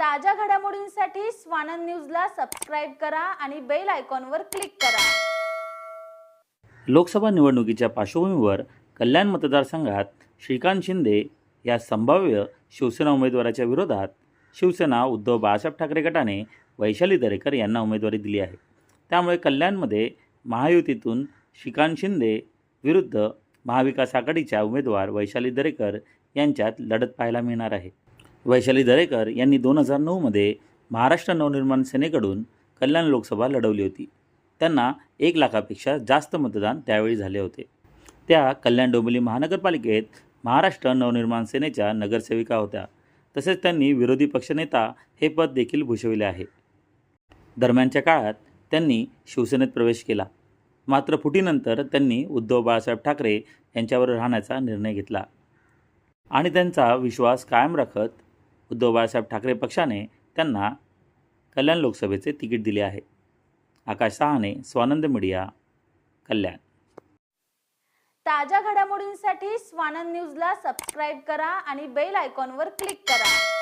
ताज्या घडामोडींसाठी स्वानंद न्यूजला सबस्क्राईब करा आणि बेल आयकॉनवर क्लिक करा. लोकसभा निवडणुकीच्या पार्श्वभूमीवर कल्याण मतदारसंघात श्रीकांत शिंदे या संभाव्य शिवसेना उमेदवाराच्या विरोधात शिवसेना उद्धव बाळासाहेब ठाकरे गटाने वैशाली दरेकर यांना उमेदवारी दिली आहे. त्यामुळे कल्याणमध्ये महायुतीतून श्रीकांत शिंदे विरुद्ध महाविकास आघाडीच्या उमेदवार वैशाली दरेकर यांच्यात लढत पाहायला मिळणार आहे. वैशाली दरेकर यांनी दोन हजार नऊमध्ये महाराष्ट्र नवनिर्माण सेनेकडून कल्याण लोकसभा लढवली होती. त्यांना एक लाखापेक्षा जास्त मतदान त्यावेळी झाले होते. त्या कल्याण डोंबिवली महानगरपालिकेत महाराष्ट्र नवनिर्माण सेनेच्या नगरसेविका होत्या. तसेच त्यांनी विरोधी पक्षनेता हे पद देखील भूषविले आहे. दरम्यानच्या काळात त्यांनी शिवसेनेत प्रवेश केला. मात्र फुटीनंतर त्यांनी उद्धव बाळासाहेब ठाकरे यांच्यावर राहण्याचा निर्णय घेतला. आणि त्यांचा विश्वास कायम राखत उद्धव बाळासाहेब ठाकरे पक्षाने त्यांना कल्याण लोकसभेचे तिकीट दिले आहे. आकाश सहाने स्वानंद मीडिया कल्याण. ताज्या घडामोडींसाठी स्वानंद न्यूजला सबस्क्राईब करा आणि बेल आयकॉनवर क्लिक करा.